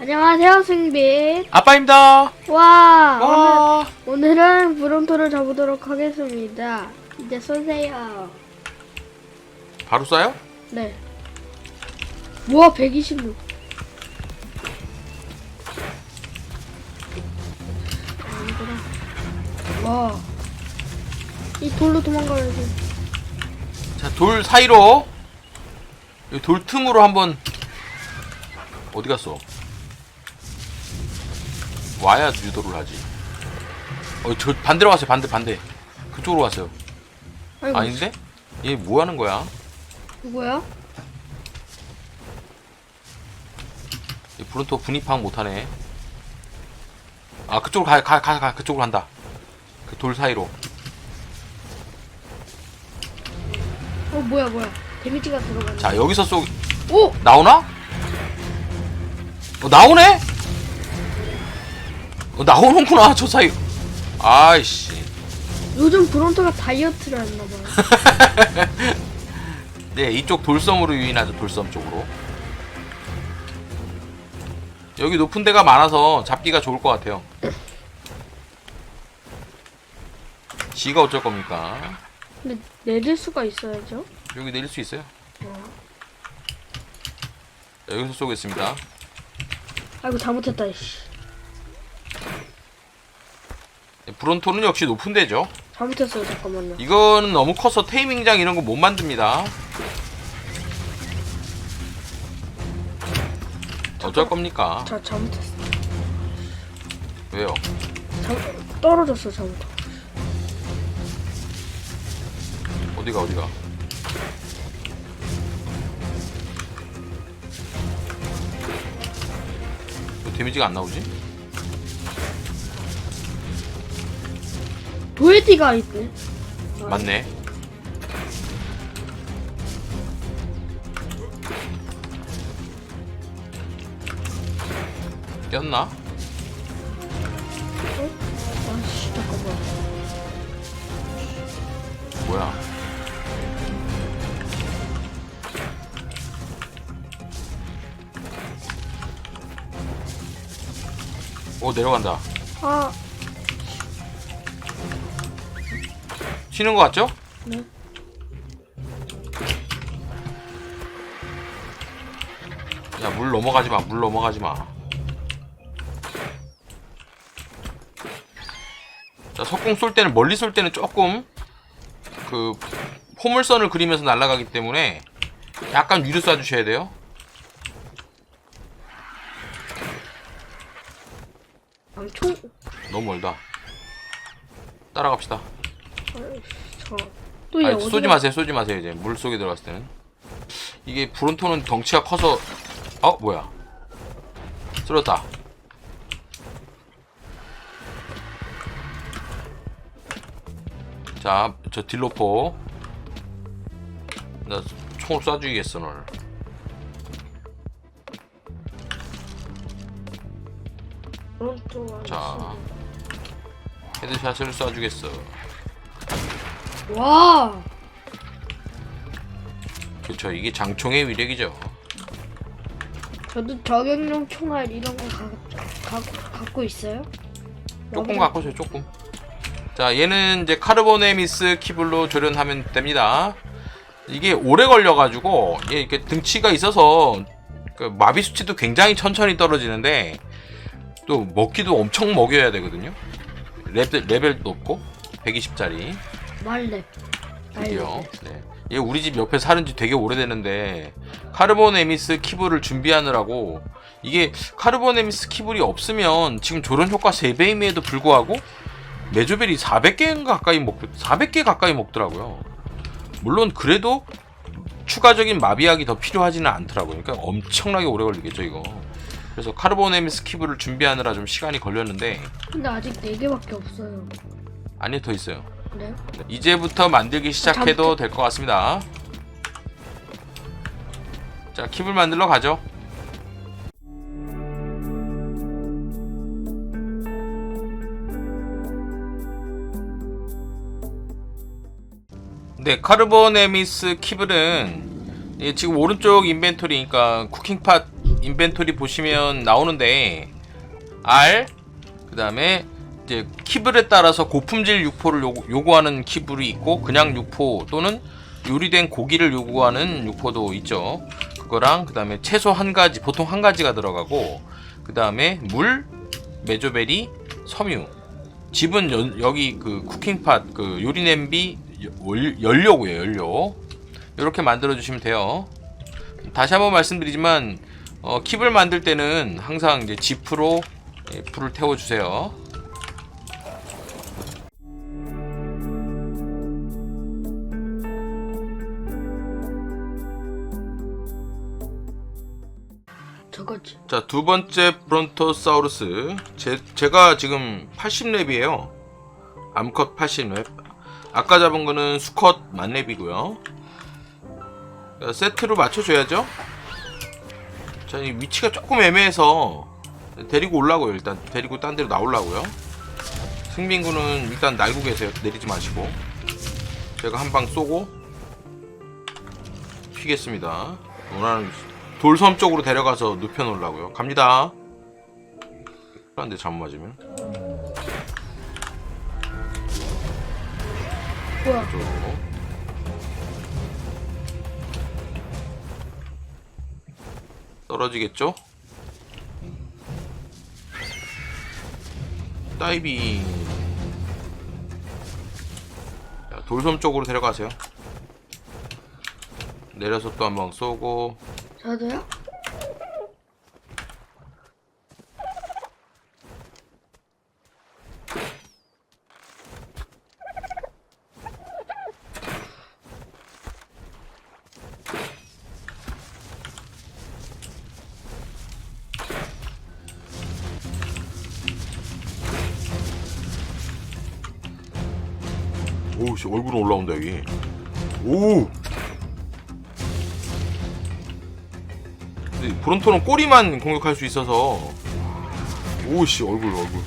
안녕하세요, 승빛. 아빠입니다. 와, 와. 오늘, 오늘은 브론토를 잡으도록 하겠습니다. 이제 쏘세요. 바로 쏴요? 네. 우와, 126. 아니구나. 와. 이 돌로 도망가야지. 자, 돌 사이로 이돌 틈으로 한번 어디 갔어? 와야 유도를 하지. 어, 저 반대로 갔어요. 반대 반대. 그쪽으로 갔어요. 아이고, 아닌데? 얘 뭐 하는 거야? 누구야? 얘 브론토 분입 파악 못 하네. 아, 그쪽으로 가, 가, 가, 가. 그쪽으로 간다. 그 돌 사이로. 어, 뭐야, 뭐야. 데미지가 들어가네. 자, 여기서 쏘 오! 나오나? 어, 나오네? 어, 나오는구나, 저 사이. 아이씨. 요즘 브론토가 다이어트를 했나봐요. 네, 이쪽 돌섬으로 유인하죠, 돌섬 쪽으로. 여기 높은 데가 많아서 잡기가 좋을 것 같아요. 지가 어쩔 겁니까? 근데 내릴 수가 있어야죠. 여기 내릴 수 있어요. 자, 여기서 쏘겠습니다. 아이고, 잘못했다, 이씨. 네, 브론토는 역시 높은 데죠. 잘못했어요, 잠깐만요. 이거는 너무 커서 테이밍장 이런 거 못 만듭니다. 어쩔 겁니까? 자, 잘못했어. 왜요? 잘, 떨어졌어, 잘못. 어디가 어디가? 왜 데미지가 안 나오지? 도에디가 있네. 맞네. 꼈나? 아씨, 잠깐만. 뭐야? 오 내려간다. 아, 쉬는 거 같죠? 네. 야 물 넘어가지 마. 물 넘어가지 마. 자 석궁 쏠 때는 멀리 쏠 때는 조금 그 포물선을 그리면서 날아가기 때문에 약간 위로 쏴주셔야 돼요. 너무 멀다. 따라갑시다. 저. 또얘 아니, 어디 쏘지 마세요, 쏘지 마세요. 이제 물 속에 들어갔을 때는 이게 브론토는 덩치가 커서 어 뭐야? 쓰러졌다. 자, 저 딜로포. 나 총을 쏴주겠어 널. 자, 헤드샷을 쏴주겠어. 와, 그렇죠. 이게 장총의 위력이죠. 저도 저격용 총알 이런 거 가, 가, 갖고 있어요? 조금 갖고 오세요 조금 자 얘는 이제 카르보네미스 키블로 조련하면 됩니다. 이게 오래 걸려가지고 얘 이렇게 등치가 있어서 그 마비 수치도 굉장히 천천히 떨어지는데 또 먹기도 엄청 먹여야 되거든요. 레벨, 레벨 높고 120짜리. 말렙. 드디어. 네. 얘 우리 집 옆에 사는 지 되게 오래됐는데 카르보네미스 키블을 준비하느라고 이게 카르보네미스 키블이 없으면 지금 조련 효과 3배임에도 불구하고 메조벨이 400개 가까이 먹 400개 가까이 먹더라고요. 물론 그래도 추가적인 마비약이 더 필요하지는 않더라고요. 그러니까 엄청나게 오래 걸리겠죠 이거. 그래서 카르보네미 스 키블을 준비하느라 좀 시간이 걸렸는데 근데 아직 4개밖에 없어요. 안에 더 있어요. 그래요? 이제부터 만들기 시작해도 될 것 같습니다. 자 킵을 만들러 가죠. 네, 카르보네미스 키블은 예, 지금 오른쪽 인벤토리니까 쿠킹팟 인벤토리 보시면 나오는데 R 그 다음에 이제 키블에 따라서 고품질 육포를 요구, 요구 하는 키블이 있고 그냥 육포 또는 요리된 고기를 요구하는 육포도 있죠. 그거랑 그 다음에 채소 한 가지 보통 한 가지가 들어가고 그 다음에 물, 메조베리, 섬유. 집은 연- 여기 그 쿠킹팟 그 요리 냄비 열- 연료고요, 연료. 이렇게 만들어 주시면 돼요. 다시 한번 말씀드리지만 어, 킵을 만들 때는 항상 이제 지프로 예, 불을 태워 주세요. 저거지. 자, 두 번째 브론토사우루스. 제, 제가 지금 80렙이에요. 암컷 80렙. 아까 잡은 거는 수컷 만렙이고요. 자, 세트로 맞춰줘야죠. 자, 이 위치가 조금 애매해서 데리고 올라고요. 일단 데리고 딴 데로 나오려고요. 승민군은 일단 날고 계세요. 내리지 마시고. 제가 한 방 쏘고 피겠습니다. 원하는 돌섬 쪽으로 데려가서 눕혀 놓으려고요. 갑니다. 그런데 잘못 맞으면 뭐야? 쪽으로. 떨어지겠죠? 다이빙. 자, 돌섬 쪽으로 데려가세요. 내려서 또한방 쏘고 저도요? 씨 얼굴은 올라온다 여기. 오 근데 브론토는 꼬리만 공격할 수 있어서. 오우 씨 얼굴 얼굴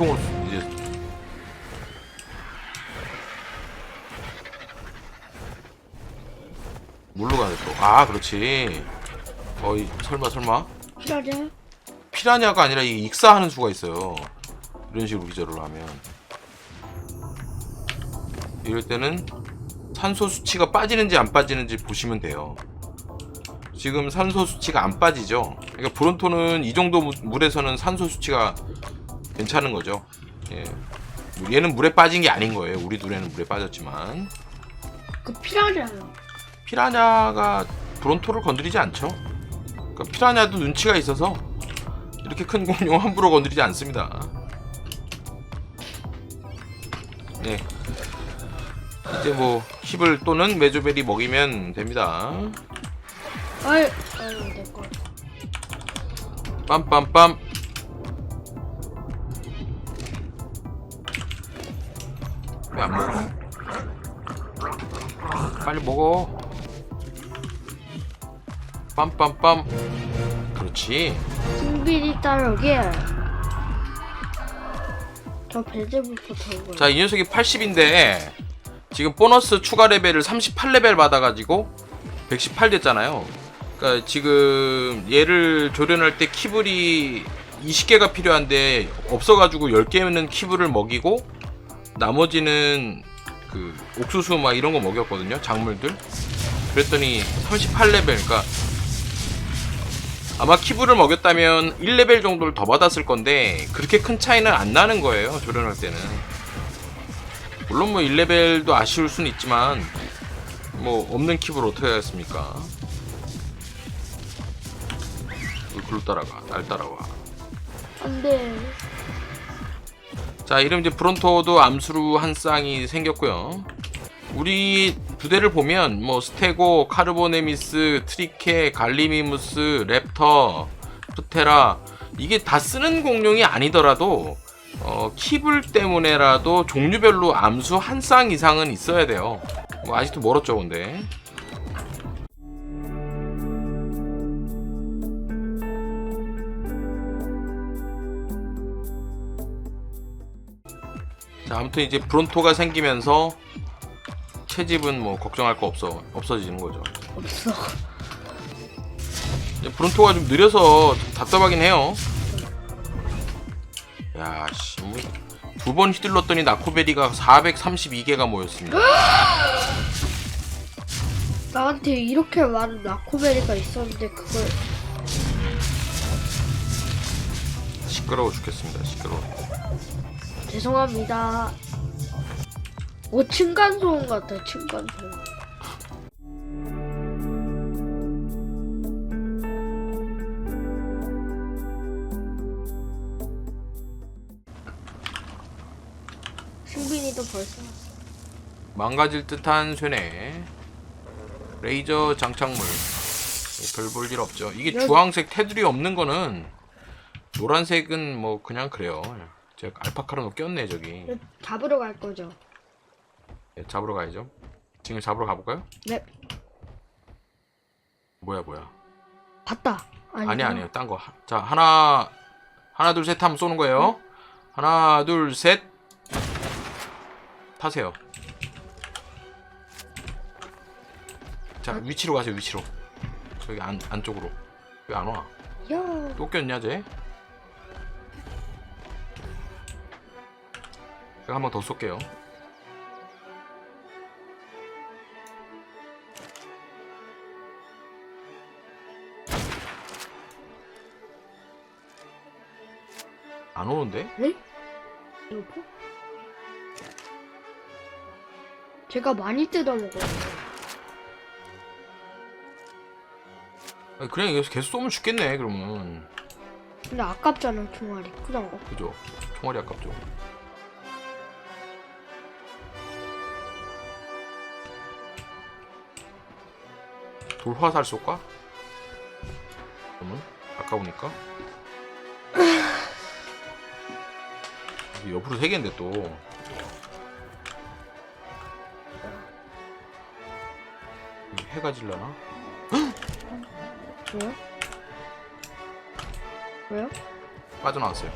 총을 쏘- 이제 뭘로 가야 또아 그렇지 어이 설마 설마 필요하냐? 피라냐가 아니라 이 익사하는 수가 있어요. 이런 식으로 기절을 하면 이럴 때는 산소 수치가 빠지는지 안 빠지는지 보시면 돼요. 지금 산소 수치가 안 빠지죠. 그러니까 브론토는 이 정도 무- 물에서는 산소 수치가 괜찮은 거죠. 예. 얘는 물에 빠진 게 아닌 거예요. 우리 눈에는 물에 빠졌지만 그 필요하잖아요. 피라냐가 브론토를 건드리지 않죠. 그러니까 피라냐도 눈치가 있어서 이렇게 큰 공룡 함부로 건드리지 않습니다. 네. 이제 뭐 힙을 또는 메조벨이 먹이면 됩니다. 아이, 아유, 내 거. 빰빰빰. 왜 안 먹어? 빨리 먹어. 빰빰빰. 그렇지. 승빈이 따르기. 저 배제부터 타고. 자, 이 녀석이 80인데 지금 보너스 추가 레벨을 38레벨 받아가지고 118 됐잖아요. 그러니까 지금 얘를 조련할 때 키블이 20개가 필요한데 없어가지고 10개는 키블을 먹이고 나머지는 그 옥수수 막 이런 거 먹였거든요. 작물들. 그랬더니 38레벨, 그러니까 아마 키블을 먹였다면 1레벨 정도를 더 받았을 건데 그렇게 큰 차이는 안 나는 거예요. 조련할 때는. 물론 뭐 1레벨도 아쉬울 수는 있지만 뭐 없는 킵을 어떻게 하겠습니까? 왜 글로 따라가? 날 따라와. 안돼. 자, 이름 이제 브론토도 암수루 한 쌍이 생겼고요. 우리 부대를 보면 뭐 스테고, 카르보네미스, 트리케, 갈리미무스, 랩터, 프테라 이게 다 쓰는 공룡이 아니더라도 어, 킵을 때문에라도 종류별로 암수 한 쌍 이상은 있어야 돼요. 뭐 아직도 멀었죠, 근데. 자, 아무튼 이제 브론토가 생기면서 채집은 뭐 걱정할 거 없어 없어지는 거죠. 없어. 이제 브론토가 좀 느려서 좀 답답하긴 해요. 야, 씨, 뭐, 두번 휘둘렀더니 나코베리가 432개가 모였습니다. 나한테 이렇게 많은 나코베리가 있었는데 그걸 시끄러워 죽겠습니다. 시끄러워. 죄송합니다. 오 층간 소음 같아 층간 소음. 승빈이도 벌써 왔어. 망가질 듯한 쇠뇌. 레이저 장착물. 별 볼 일 없죠. 이게 여기- 주황색 테두리 없는 거는 노란색은 뭐 그냥 그래요. 제가 알파카로 꼈네 저기. 이거 잡으러 갈 거죠? 네, 잡으러 가야죠. 지금 잡으러 가볼까요? 네. 뭐야 뭐야. 봤다. 아니 아니 아니요 딴 거. 하- 자 하나 하나 둘 셋 하면 쏘는 거예요. 하나 둘 셋. 타세요. 자 위치로 가세요 위치로. 저기 안 안쪽으로. 왜 안 와? 야. 또 꼈냐 쟤? 제가 한 번 더 쏠게요. 안 오는데? 네? 이거 보? 제가 많이 뜯어 먹어요. 아니, 그냥 여기서 계속 쏘면 죽겠네 그러면. 근데 아깝잖아 총알이 크단 거. 그죠? 총알이 아깝죠. 돌화살 쏠까? 그러면 아까우니까. 옆으로 세 개인데 또. 해가 질라나? 왜요? 왜요? 빠져나왔어요.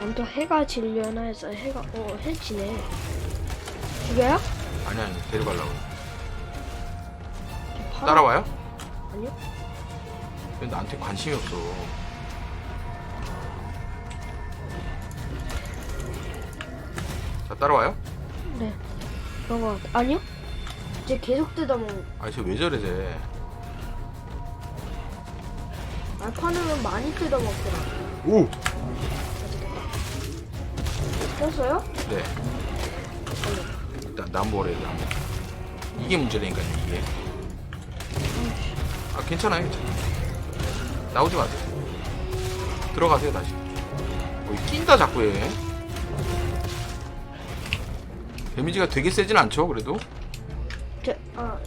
먼저 해가 질려나 해서 해가 어 해지네. 죽여요? 아니 아니 데려가려고. 파- 따라와요? 아니요. 왜 나한테 관심이 없어? 자 따라와요? 네. 그런 거 같아. 아니요? 이제 계속 뜯어 먹. 아니 쟤왜 저래 쟤? 알파는 많이 뜯어 먹더라. 오! 떴어요? 네. 일단 남보래 남보. 이게 문제라니까 이게. 아 괜찮아요. 괜찮아. 나오지 마세요. 들어가세요 다시. 어, 이 낀다 자꾸 얘. 데미지가 되게 세진 않죠 그래도. 제 아.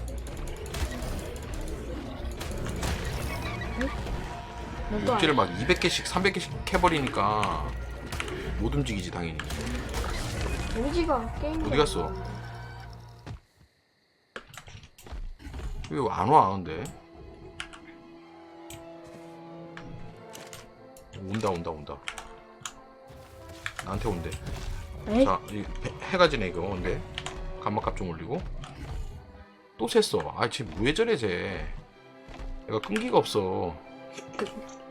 응? 너도 육지를 막 200개씩 300개씩 캐버리니까 못 움직이지 당연히. 데미지가 게임. 어디 갔어? 왜 안 와, 근데? 온다, 온다, 온다. 나한테 온대. 에이? 자, 이 해- 해가 지네, 이거, 근데. 감막값 좀 올리고. 또 샜어. 아, 쟤왜 저래, 쟤. 내가 끈기가 없어.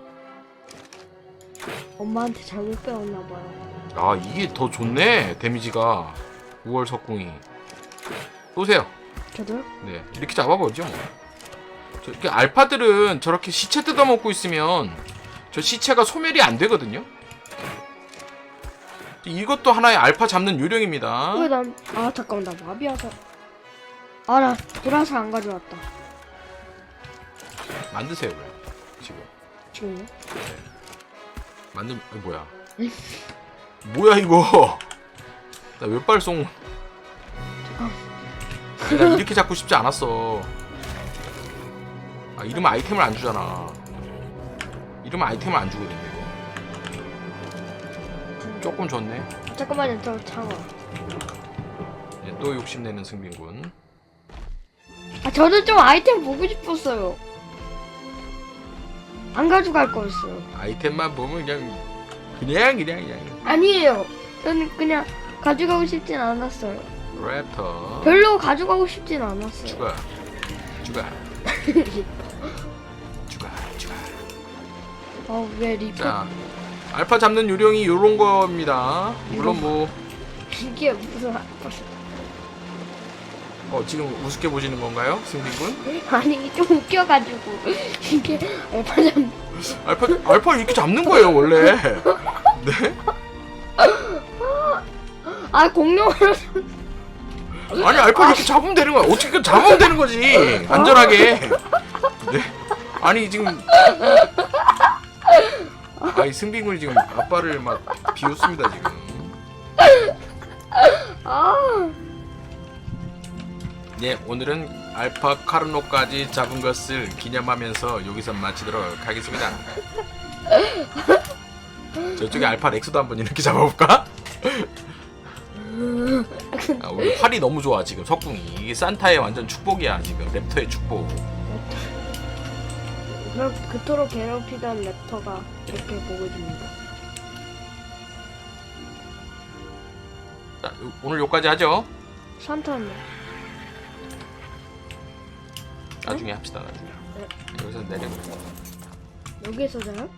엄마한테 잘못 배웠나 봐요. 아, 이게 더 좋네, 데미지가. 5월 석궁이. 쏘세요. 저도요? 네, 이렇게 잡아버리죠. 뭐. 저, 이렇게 알파들은 저렇게 시체 뜯어먹고 있으면 저 시체가 소멸이 안 되거든요. 이것도 하나의 알파 잡는 요령입니다. 왜 난, 아, 잠깐만, 나 마비아서. 아, 나 보라색 안 가져왔다. 만드세요 그럼 지금 지금요? 만들 어, 뭐야 뭐야 이거 나 웹발송 아니, 나 이렇게 잡고 싶지 않았어 아 이러면 아이템을 안 주잖아 이러면 아이템을 안 주거든요 이거 조금 줬네 잠깐만요, 저 참아. 이제 또 욕심내는 승빈군 아, 저도 좀 아이템 보고 싶었어요. 안 가져갈 거였어요. 아이템만 보면 그냥 그냥 그냥 그냥 아니에요. 저는 그냥 가져가고 싶진 않았어요. 랩터 별로 가져가고 싶진 않았어요. 추가 추가 어, 왜 리퍼? 자 알파 잡는 요령이 요런 겁니다. 물론 뭐 이게 무슨 아- 어, 지금 우습게 보시는 건가요 승빈군? 아니 좀 웃겨가지고. 이게 알파장 알파 알파 이렇게 잡는 거예요 원래. 네? 아 공룡으로 아니 알파 이렇게 잡으면 되는 거야. 어떻게 잡으면 되는 거지? 안전하게. 네? 아니 지금 아니 승빈군이 지금 아빠를 막 비웃습니다 지금 아 네, 오늘은 알파 카르노까지 잡은 것을 기념하면서 여기서 마치도록 하겠습니다. 저쪽에 알파 렉스도 한번 이렇게 잡아볼까? 아, 우리 활이 너무 좋아 지금 석궁이 이게 산타의 완전 축복이야 지금 랩터의 축복. 그럼 그토록 괴롭히던 랩터가 이렇게 보여줍니다. 자, 오늘 여기까지 하죠. 산타는 나중에 합시다 나중에. 여기서 내려고. 여기에서 자요?